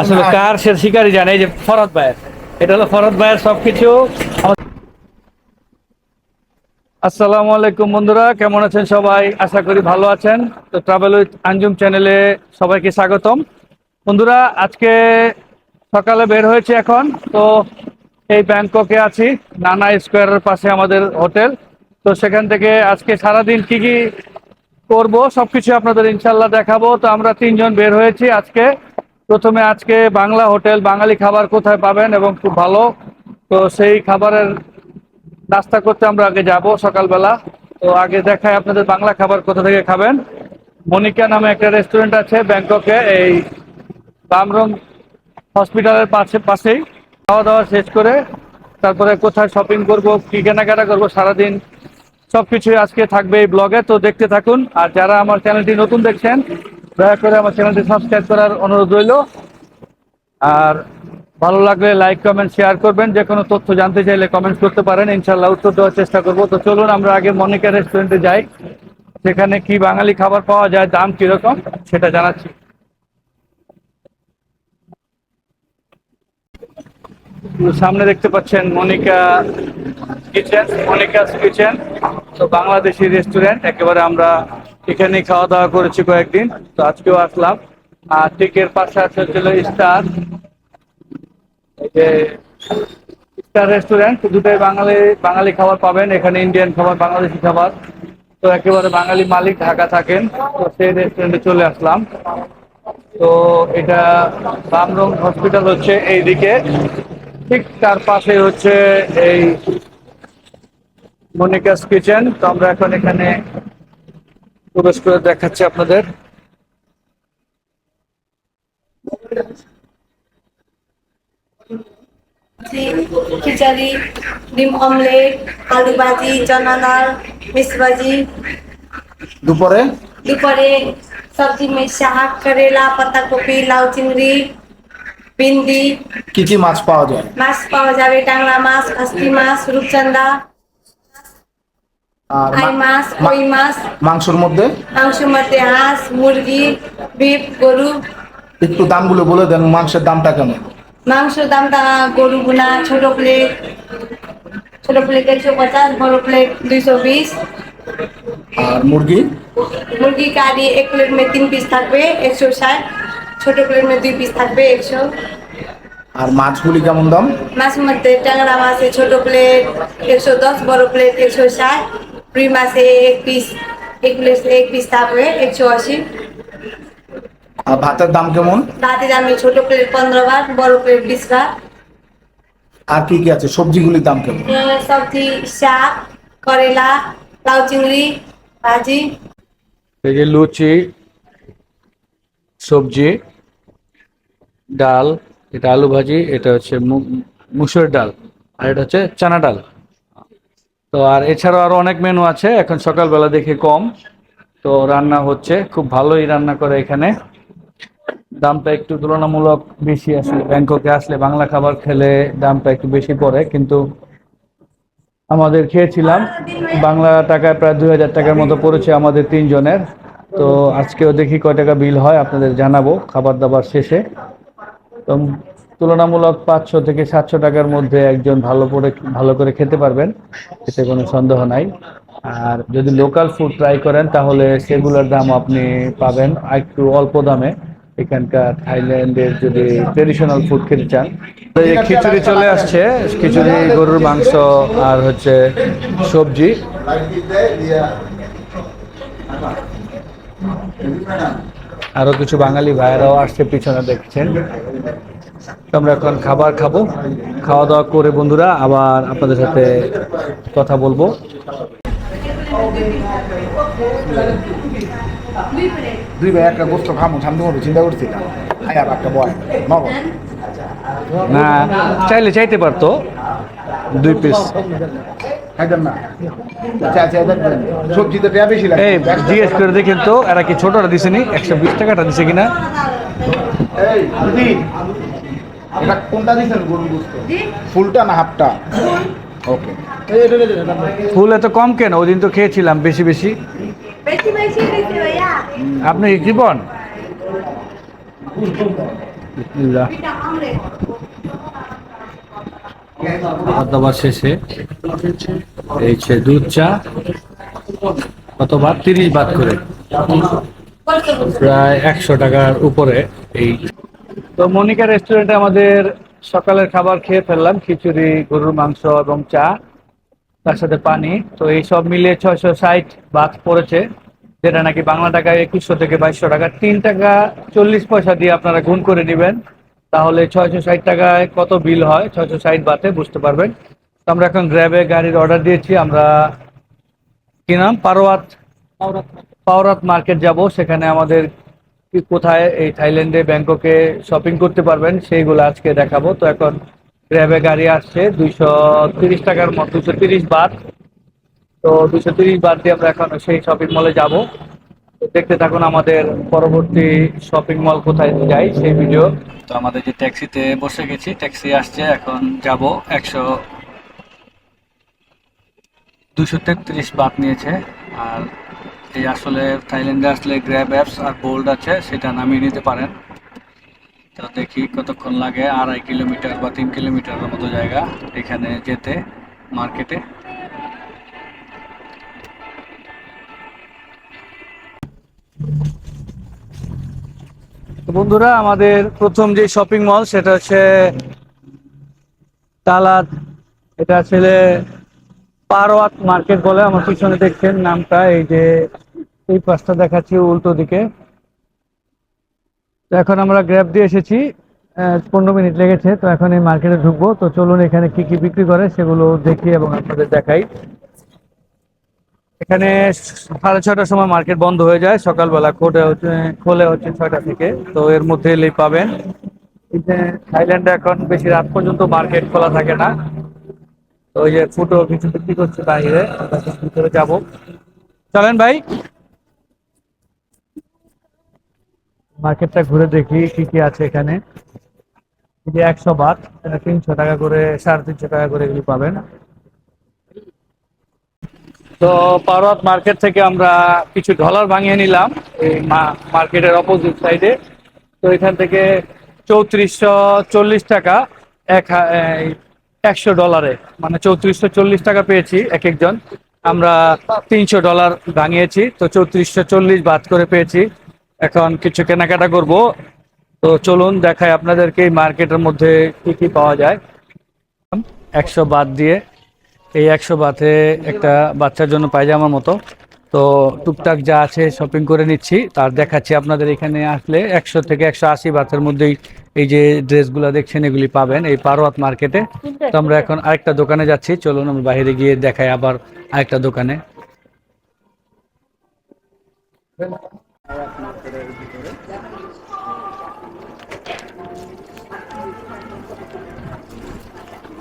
আসলে কার সে শিকারি জানে? যে ফরদ ভাইয়ের। এটা হলো ফরদ ভাইয়ের সবকিছু। আসসালামু আলাইকুম বন্ধুরা কেমন আছেন সবাই? আশা করি ভালো আছেন। তো ট্রাভেল উইথ আঞ্জুম চ্যানেলে সবাইকে স্বাগতম। বন্ধুরা আজকে সকালে বের হয়েছে এখন। তো এই ব্যাংককে আছি নানা স্কোয়ারের পাশে আমাদের হোটেল। তো সেখান থেকে আজকে সারাদিন কি কি করব, সবকিছু আপনাদের ইনশাল্লাহ দেখাবো। তো আমরা তিনজন বের হয়েছি আজকে। প্রথমে আজকে বাংলা হোটেল, বাঙালি খাবার কোথায় পাবেন এবং খুব ভালো। তো সেই খাবারের নাস্তা করতে আমরা আগে যাব সকালবেলা। তো আগে দেখায় আপনাদের বাংলা খাবার কোথা থেকে খাবেন। মনিকা নামে একটা রেস্টুরেন্ট আছে ব্যাংককে, এই বামরং হসপিটালের পাশে, পাশেই। খাওয়া দাওয়া শেষ করে তারপরে কোথায় শপিং করব, কি কেনাকাটা করব, সারাদিন সবকিছুই আজকে থাকবে এই ব্লগে তো দেখতে থাকুন। আর যারা আমার চ্যানেলটি নতুন দেখছেন, দয়া করে আমার চ্যানেলটি সাবস্ক্রাইব করার অনুরোধ রইল। আর ভালো লাগলে লাইক কমেন্ট শেয়ার করবেন। যে কোনো তথ্য জানতে চাইলে কমেন্ট করতে পারেন। ইনশাল্লাহ উত্তর দেওয়ার চেষ্টা করব। তো চলুন, আমরা আগে মনিকা রেস্টুরেন্টে যাই। সেখানে কি বাঙালি খাবার পাওয়া যায়, দাম কীরকম, সেটা জানাচ্ছি। সামনে দেখতে পাচ্ছেন মনিকা কিচেন মনিকাস কিচেন। তো বাংলাদেশি রেস্টুরেন্ট একেবারে আমরা এখানে খাওয়া দাওয়া করেছি কয়েকদিন। তো আজকেও আসলাম। আর ঠিক এর পাশে আছে হচ্ছিল স্টার যে স্টার রেস্টুরেন্ট দুটাই বাঙালি বাঙালি খাবার পাবেন। এখানে ইন্ডিয়ান খাবার, বাংলাদেশি খাবার। তো একেবারে বাঙালি মালিক ঢাকা থাকেন। তো সেই রেস্টুরেন্টে চলে আসলাম। তো এটা বামরং হসপিটাল হচ্ছে এইদিকে। ঠিক তার পাশে হচ্ছে এই মনিকাস কিচেন। তো আমরা এখন এখানে প্রবেশ করে দেখাচ্ছি আপনাদের। খিচুড়ি ডিম অমলেট আলু ভাজি চনা ডাল মিক্স ভাজি। দুপুরে? দুপুরে সবজি में শাক করেলা পাতাকপি লাউ চিংড়ি। পিন্দি কি কি মাছ পাওয়া যায়? মাছ পাওয়া যাবে টাংলা মাছ কাস্তি মাছ রূপচান্দা আই মাছ কই মাছ। মাংসর মধ্যে? মাংসের মধ্যে হাঁস মুরগি বিপ গরু। একটু দামগুলো বলে দেন মাংসের দামটা কেমন মাংসের দামটা গরু গুনা ছোট প্লেট ছোট প্লেট একশো পঞ্চাশ বড় প্লেট দুইশো বিশ। আর মুরগি? মুরগি কারি এক প্লেট মে তিন পিস থাকবে একশো ষাট। ছোট প্লেট দুই পিস থাকবে একশো। আর মাছগুলি কেমন দাম? মাছ মধ্যে ট্যাংরা মাছে ছোট প্লেট একশো দশ বড় প্লেট একশো ষাট। রুই মাছে এক পিস এক প্লেট এক পিস থাকবে একশো আশি। আর ভাতের দাম কেমন? রাতে দামে ছোট প্লেট পনেরো বার বড় প্লেট বিশ বার আর কি কি আছে? সবজিগুলির দাম কেমন? সবজি শাক করেলা লাউ চিংড়ি ভাজি। এই যে লুচি সবজি। ডাল, এটা আলু ভাজি, এটা হচ্ছে মুসুর ডাল, আর এটা হচ্ছে চানা ডাল। তো আর এছাড়াও আরও অনেক মেনু আছে, এখন সকালবেলা দেখে কম। তো রান্না হচ্ছে, খুব ভালোই রান্না করে এখানে। দামটা একটু তুলনামূলক বেশি আসলে, ব্যাংককে আসলে বাংলা খাবার খেলে দামটা একটু বেশি পড়ে, কিন্তু আমাদের খেয়েছিলাম। বাংলা টাকায় প্রায় দুই হাজার টাকার মতো পড়েছে আমাদের তিনজনের। তো আজকেও দেখি কয় টাকা বিল হয়, আপনাদের জানাব খাবার দাবার শেষে। তুলনামূলক পাঁচশো থেকে সাতশো টাকার মধ্যে একজন ভালো করে ভালো করে খেতে পারবেন, এতে কোনো সন্দেহ নাই। আর যদি লোকাল ফুড ট্রাই করেন, তাহলে সেগুলোর দাম আপনি পাবেন একটু অল্প দামে। এখানকার থাইল্যান্ডের যদি ট্রেডিশনাল ফুড খেতে চান। খিচুড়ি চলে আসছে, খিচুড়ি, গরুর মাংস আর হচ্ছে সবজি। আরও কিছু বাঙালি ভাইয়েরাও আসছে পিছনে দেখছেন। আমরা এখন খাবার খাব। খাওয়া দাওয়া করে বন্ধুরা আবার আপনাদের সাথে কথা বলব। দুই ভাই একটা গোস্ত খামো সামনে চিন্তা হাই আর একটা বয় নগদ। না চাইলে চাইতে পারতো। দুই পিস আচ্ছা আচ্ছা এই জিজ্ঞেস করে দেখেন তো এরা কি ছোটটা দিছে নি? একশো বিশ টাকাটা দিছে কিনা? এটা কোনটা দিছেন গরুর গোস্ত? ফুলটা না হাফটা? ওকে। ফুল এত কম কেন? ওই দিন তো খেয়েছিলাম বেশি বেশি। আপনি কি বিসমিল্লাহ। শেষে এই সে দুধ চা কত বাদ তিরিশ বাদ করে। প্রায় একশো টাকার উপরে এই তো মনিকা রেস্টুরেন্টে আমাদের সকালের খাবার খেয়ে ফেললাম, খিচুড়ি, গরুর মাংস এবং চা, তার সাথে পানি। তো এই সব মিলিয়ে ছয়শো ষাট বাদ পড়েছে, যেটা নাকি বাংলা টাকায় একুশশো থেকে বাইশশো টাকা। তিন টাকা চল্লিশ পয়সা দিয়ে আপনারা গুণ করে নেবেন। তাহলে ছয়শো ষাট টাকায় কত বিল হয়? ছয়শো ষাট বাতে বুঝতে পারবেন। তো আমরা এখন গ্র্যাবে গাড়ির অর্ডার দিয়েছি। আমরা কি নাম? পারোয়াত পাওরাত মার্কেট যাব। সেখানে আমাদের কোথায়? এই থাইল্যান্ডে, ব্যাংককে শপিং করতে পারবেন। সেইগুলো আজকে দেখাবো। তো এখন গ্র্যাবে গাড়ি আসছে। দুইশো তিরিশ টাকার মতো দুশো তিরিশ বাদ। তো দুশো তিরিশ বাদ দিয়ে আমরা এখন সেই শপিং মলে যাব। দেখতে থাকুন আমাদের পরবর্তী শপিং মল কোথায় যাই, সেই ভিডিও তো আমাদের যে ট্যাক্সিতে বসে গেছি ট্যাক্সি আসছে, এখন যাব। একশো দুশো তেত্রিশ বাদ নিয়েছে। আর এই আসলে থাইল্যান্ডে আসলে গ্র্যাব অ্যাপস আর বোল্ড আছে, সেটা নামিয়ে নিতে পারেন। তো দেখি কতক্ষণ লাগে, আড়াই কিলোমিটার বা তিন কিলোমিটারের মতো জায়গা এখানে যেতে মার্কেটে বন্ধুরা, আমাদের প্রথম যে শপিং মল সেটা হচ্ছে তালাত। এটা আসলে পারোয়াত মার্কেট বলে, আমার পিছনে দেখছেন নামটা, এই যে এই পাশটা দেখাচ্ছি উল্টো দিকে। তো এখন আমরা গ্র্যাব দিয়ে এসেছি পনেরো মিনিট লেগেছে, তো এখন এই মার্কেটে ঢুকবো। তো চলুন এখানে কি কি বিক্রি করে, সেগুলো দেখি এবং আপনাদের দেখাই। এখানে সাড়ে ছটার সময় মার্কেট বন্ধ হয়ে যায়। সকালবেলা খোলে হচ্ছে খোলে হচ্ছে ছয়টা থেকে। তো এর মধ্যে এলেই পাবেন। থাইল্যান্ডে এখন বেশি রাত পর্যন্ত মার্কেট খোলা থাকে না। তো ওই যে ফুটো কিছু বিক্রি করছে বাইরে ভিতরে যাব। চলেন ভাই। মার্কেটটা ঘুরে দেখি কি কি আছে এখানে। একশো বাট তিনশো টাকা করে, সাড়ে তিনশো টাকা করে এগুলি পাবেন। তো পারত মার্কেট থেকে আমরা কিছু ডলার ভাঙিয়ে নিলাম এই মার্কেটের অপোজিট সাইডে তো এখান থেকে চৌত্রিশশো চল্লিশ টাকা এক একশো ডলারে মানে চৌত্রিশশো চল্লিশ টাকা পেয়েছি এক একজন। আমরা তিনশো ডলার ভাঙিয়েছি, তো চৌত্রিশশো চল্লিশ বাদ করে পেয়েছি। এখন কিছু কেনাকাটা করব। তো চলুন দেখায় আপনাদেরকে এই মার্কেটের মধ্যে কি কি পাওয়া যায়। একশো বাদ দিয়ে এই একশো বাতে একটা বাচ্চার জন্য পায়জামার মতো। তো টুকটাক যা আছে শপিং করে নিচ্ছি, তার দেখাচ্ছি আপনাদের এখানে আসলে। একশো থেকে একশো আশি বাতের মধ্যেই এই যে ড্রেসগুলো দেখছেন, এগুলি পাবেন এই পারোয়াত মার্কেটে। তো আমরা এখন আরেকটা দোকানে যাচ্ছি, চলুন আমরা বাইরে গিয়ে দেখাই আবার আরেকটা দোকানে।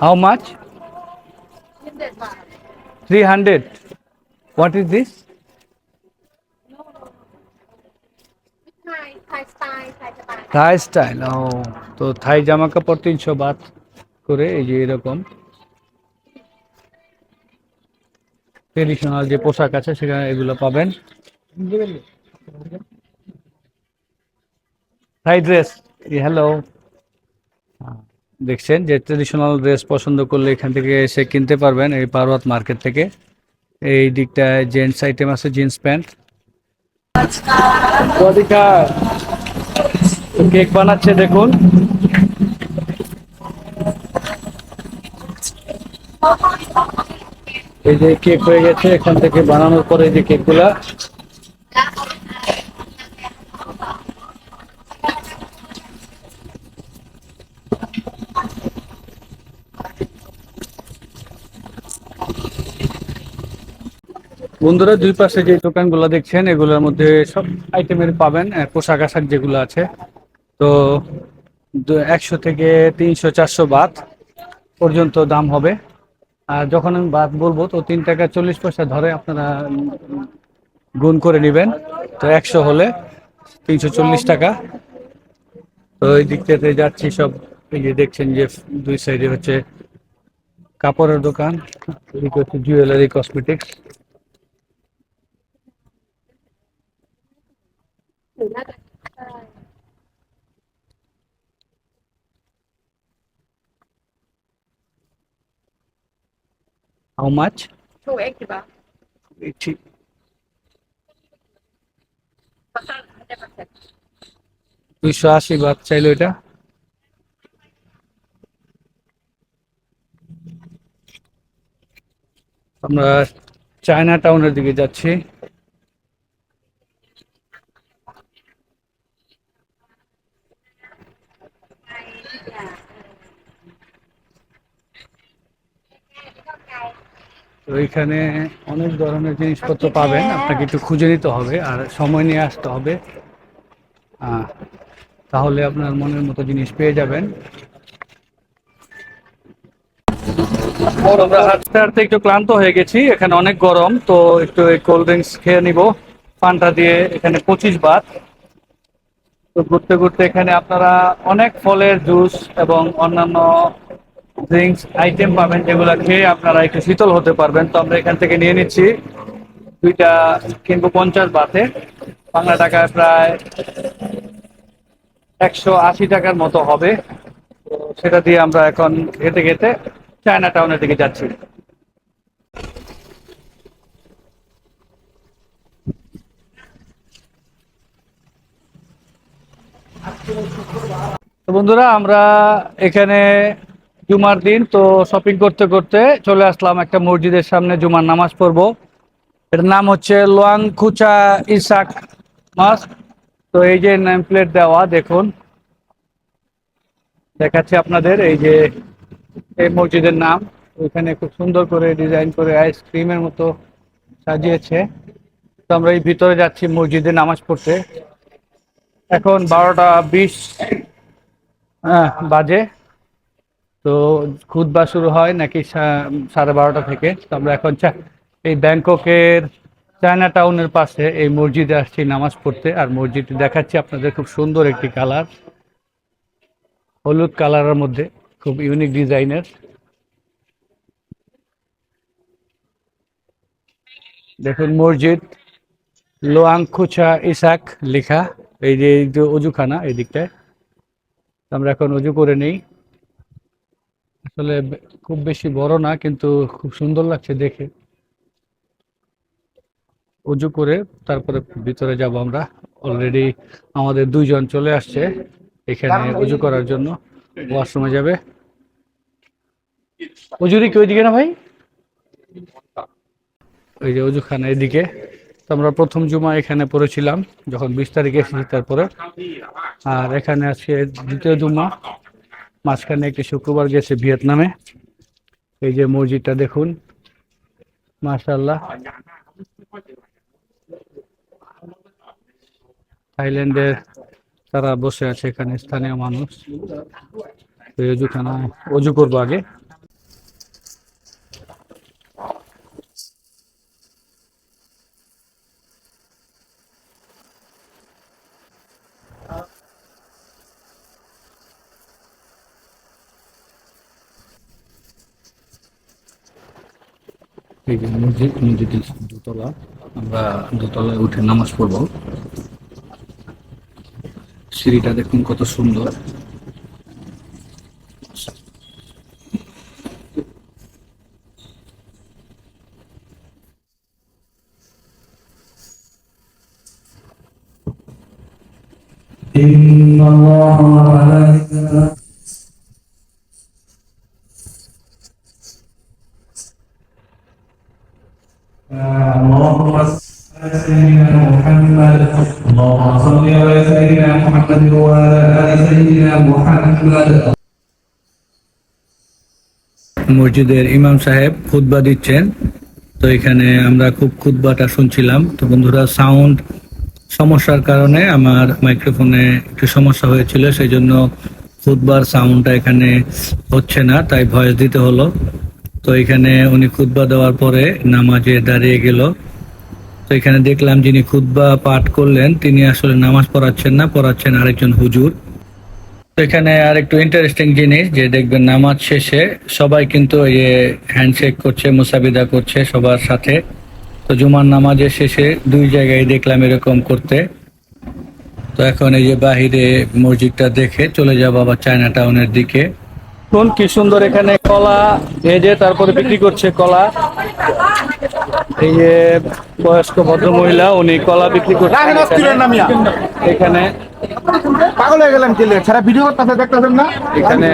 How much three hundred what is this. Thai style ও তো থাই জামা কাপড় তিনশো বাদ করে এই যে এরকম। ট্রেডিশনাল যে পোশাক আছে, সেখানে এগুলো পাবেন। থাই ড্রেস হ্যালো দেখছেন যে ট্রেডিশনাল ড্রেস পছন্দ করলে এখান থেকে এসে কিনতে পারবেন এই পারওয়াত মার্কেট থেকে। এই দিকটায় জেন্টস আইটেম আছে জিন্স প্যান্ট কেক বানাচ্ছে, দেখুন। এই যে কেক হয়ে গেছে, এখান থেকে বানানোর পরে এই যে কেকগুলা। বন্ধুরা, দুই পাশে যে দোকানগুলো দেখছেন, এগুলোর মধ্যে সব আইটেমের পাবেন পোশাক আশাক যেগুলো আছে। তো একশো থেকে তিনশো, চারশো বাত পর্যন্ত দাম হবে। আর যখন আমি বাদ বলব, তো তিন টাকা চল্লিশ পয়সা ধরে আপনারা গুণ করে নেবেন। তো একশো হলে তিনশো চল্লিশ টাকা। তো এই দিক থেকে যাচ্ছি, সব এই যে দেখছেন যে দুই সাইডে হচ্ছে কাপড়ের দোকান, এদিকে হচ্ছে jewellery cosmetics How much? 280 ba? 280. দুইশো আশি বাদ চাইলো এটা আমরা চায়না টাউনের দিকে যাচ্ছি তো এখানে অনেক ধরনের জিনিসপত্র পাবেন, আপনাকে একটু খুঁজে নিতে হবে আর সময় নিয়ে আসতে হবে। তাহলে আপনার মনের মতো জিনিস পেয়ে যাবেন। আমরা হাঁটতে হাঁটতে একটু ক্লান্ত হয়ে গেছি, এখানে অনেক গরম, তো একটু কোল্ড ড্রিঙ্কস খেয়ে নিব। পানটা দিয়ে এখানে পঁচিশ বাত। তো ঘুরতে ঘুরতে এখানে আপনারা অনেক ফলের জুস এবং অন্যান্য ড্রিঙ্কস আইটেম পাবেন যেগুলো খেয়ে আপনারা একটু শীতল হতে পারবেন। তো আমরা এখান থেকে নিয়ে নিচ্ছি দুইটা কিনবো পঞ্চাশ বাতে। বাংলা টাকায় প্রায় একশো আশি টাকার মতো হবে। সেটা দিয়ে আমরা এখন খেতে খেতে চায়না টাউনের দিকে যাচ্ছি। বন্ধুরা, আমরা এখানে জুমার দিন, তো শপিং করতে করতে চলে আসলাম একটা মসজিদের সামনে জুমার নামাজ পড়ব। এটার নাম হচ্ছে লোয়াং খুচা ইসাক মাস্ক তো এই যে নেম প্লেট দেওয়া, দেখুন। দেখাচ্ছি আপনাদের, এই যে এই মসজিদের নাম। ওইখানে খুব সুন্দর করে ডিজাইন করে আইসক্রিমের মতো সাজিয়েছে। তো আমরা এই ভিতরে যাচ্ছি মসজিদে নামাজ পড়তে। এখন বারোটা বিশ বাজে। তো খুদবা শুরু হয় নাকি সাড়ে বারোটা থেকে। তো আমরা এখন এই ব্যাংককের চায়না টাউনের পাশে এই মসজিদে আসছি নামাজ পড়তে। আর মসজিদটি দেখাচ্ছি আপনাদের খুব সুন্দর একটি কালার। হলুদ কালারের মধ্যে, খুব ইউনিক ডিজাইনের। দেখুন মসজিদ, লোয়াংখুচা ইসাক লেখা। এই যে অজুখানা এই দিকটায়। আমরা এখন অজু করে নেই। আসলে খুব বেশি বড় না, কিন্তু খুব সুন্দর লাগছে দেখে। অজু করে তারপরে ভিতরে যাব আমরা। অলরেডি আমাদের দুইজন চলে আসছে এখানে অজু করার জন্য। ওয়াশরুমে যাবে। অজুরি কি ওইদিকে না ভাই? ওই যে অজুখানা এদিকে। আমরা প্রথম জুমা এখানে পড়েছিলাম, যখন বিশ তারিখে এসেছি তারপরে। আর এখানে আছে দ্বিতীয় জুমা। মাঝখানে একটি শুক্রবার গেছে ভিয়েতনামে। এই যে মসজিদটা দেখুন। মাশাল্লাহ থাইল্যান্ডের তারা বসে আছে এখানে স্থানীয় মানুষ। অজু করব আগে। এই যে মসজিদ মসজিদের দোতলা আমরা দোতলায় উঠে নামাজ পড়বো সিঁড়িটা দেখুন কত সুন্দর إن الله وملائكته মসজিদের ইমাম সাহেব খুতবা দিচ্ছেন। তো এখানে আমরা খুব খুতবাটা শুনছিলাম। তো বন্ধুরা, সাউন্ড সমস্যার কারণে আমার মাইক্রোফোনে একটু সমস্যা হয়েছিল সেই জন্য খুতবার সাউন্ডটা এখানে হচ্ছে না, তাই ভয়েস দিতে হলো। তো এখানে উনি খুতবা দেওয়ার পরে নামাজে দাঁড়িয়ে গেল। তো এখানে দেখলাম যিনি খুতবা পাঠ করলেন, তিনি আসলে নামাজ পড়াচ্ছেন না, পড়াচ্ছেন আরেকজন হুজুর। এখানে আর একটু ইন্টারেস্টিং জিনিস যে দেখবেন নামাজ শেষে সবাই কিন্তু এই যে হ্যান্ডশেক করছে, মুসাবিদা করছে সবার সাথে। তো জুমার নামাজের শেষে দুই জায়গায় দেখলাম এরকম করতে। তো এখন এই যে বাহিরে মসজিদটা দেখে চলে যাব আবার চায়না টাউনের দিকে। দেখুন কি সুন্দর এখানে কলা ভেজে তারপরে বিক্রি করছে কলা। এই যে বয়স্ক ভদ্র মহিলা উনি কলা বিক্রি করছেন। এখানে। পাগল হয়ে গেলাম কেলে সারা ভিডিও করতেছে দেখতেছেন না? এখানে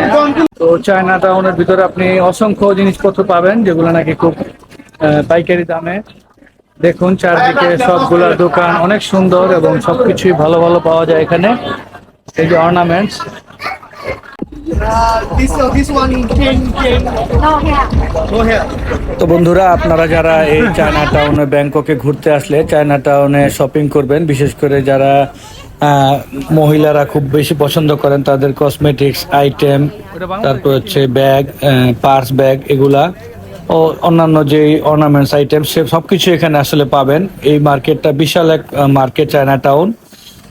তো চায়না টাউনের ভিতরে আপনি অসংখ্য জিনিসপত্র পাবেন যেগুলো নাকি খুব পাইকারি দামে। দেখুন চারদিকে সবগুলা দোকান অনেক সুন্দর এবং সবকিছুই ভালো ভালো পাওয়া যায় এখানে। এই যে অর্নামেন্টস তো বন্ধুরা আপনারা যারা এই চায়না টাউনে ব্যাংককে ঘুরতে আসলে চায়না টাউনে শপিং করবেন বিশেষ করে যারা মহিলারা খুব বেশি পছন্দ করেন তাদের কসমেটিক্স আইটেম তারপর হচ্ছে ব্যাগ পার্স ব্যাগ এগুলা ও অন্যান্য যে অর্নামেন্টস আইটেম সে সবকিছু এখানে আসলে পাবেন। এই মার্কেটটা বিশাল এক মার্কেট চায়না টাউন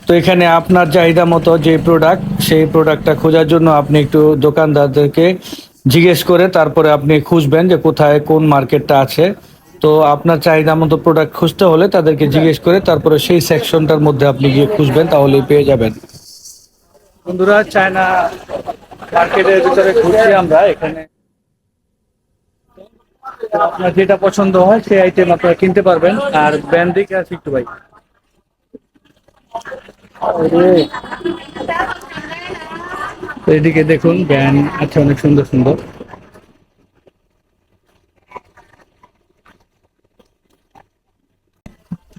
তো এখানে আপনার চাহিদা মতো যে প্রোডাক্ট সেই প্রোডাক্টটা খোঁজার জন্য আপনি একটু দোকানদারদেরকে জিজ্ঞেস করে তারপরে আপনি খুঁজবেন যে কোথায় কোন মার্কেটটা আছে। তো আপনার চাহিদা মতো প্রোডাক্ট খুঁজতে হলে তাদেরকে জিজ্ঞেস করে তারপরে সেই সেকশনটার মধ্যে আপনি গিয়ে খুঁজবেন তাহলেই পেয়ে যাবেন। বন্ধুরা চায়না মার্কেটের ভিতরে ঘুরছি আমরা এখানে আপনার যেটা পছন্দ হয় সেই আইটেম আপনারা কিনতে পারবেন আর ব্যান্ড দিকে আছে একটু ভাই। এদিকে দেখুন ব্যান আছে অনেক সুন্দর সুন্দর।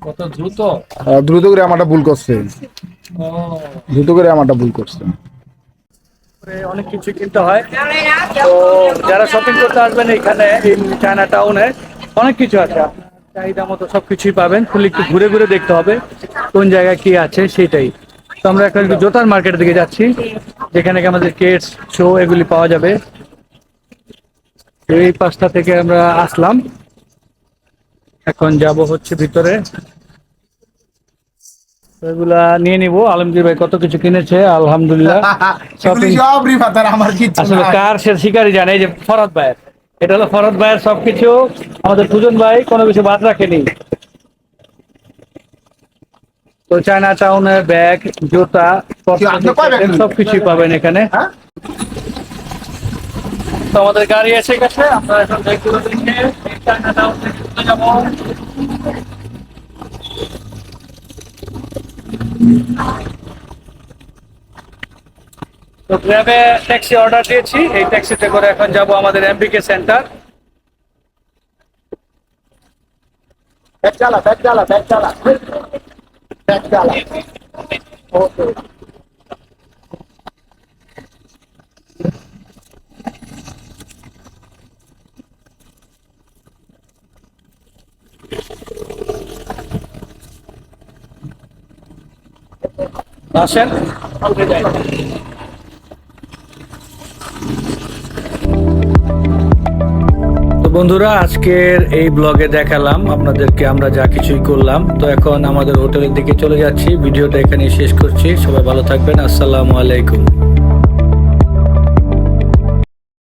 কত দ্রুত? দ্রুত করে আমারটা ভুল করছে। দ্রুত করে আমারটা ভুল করছে। অনেক কিছু কিনতে হয়। তো যারা শপিং করতে আসবেন এখানে এই চায়না টাউনে অনেক কিছু আছে। আপনার চাহিদা মতো সবকিছুই পাবেন। খুলে একটু ঘুরে ঘুরে দেখতে হবে কোন জায়গায় কি আছে সেটাই তো আমরা এখন একটু জোতার মার্কেটের দিকে যাচ্ছি যেখানে আমাদের কেটস শো এগুলি পাওয়া যাবে। এই পাঁচটা থেকে আমরা আসলাম। এখন যাব হচ্ছে ভিতরে। এগুলা নিয়ে নিব। আলমগীর ভাই কত কিছু কিনেছে আলহামদুলিল্লাহ। আসলে কার সে শিকারই জানে যে ফরদ ভাইয়ের। এটা হলো ফরদ ভাইয়ের সবকিছু আমাদের দুজন ভাই কোনো কিছু বাদ রাখেনি তো চায়না টাউনের ব্যাগ জুতা আপনি কয় bag নিলেন? সব কিছুই পাবেন এখানে হ্যাঁ? তো আমাদের গাড়ি এসে গেছে আমরা এখন ব্যাগগুলো নিয়ে চায়না টাউন থেকে চলে যাব তো গ্র্যাবে ট্যাক্সি অর্ডার দিয়েছি। এই ট্যাক্সিতে করে এখন যাব আমাদের এমবিকে সেন্টার চালা ব্যাগ চালা ব্যাগ চালা ব্যাগ চালা ওকে আসেন। বন্ধুরা, আজকের এই ব্লগে দেখালাম আপনাদেরকে আমরা যা কিছুই করলাম। তো এখন আমাদের হোটেলের দিকে চলে যাচ্ছি। ভিডিওটা এখানে শেষ করছি। সবাই ভালো থাকবেন। আসসালামু আলাইকুম।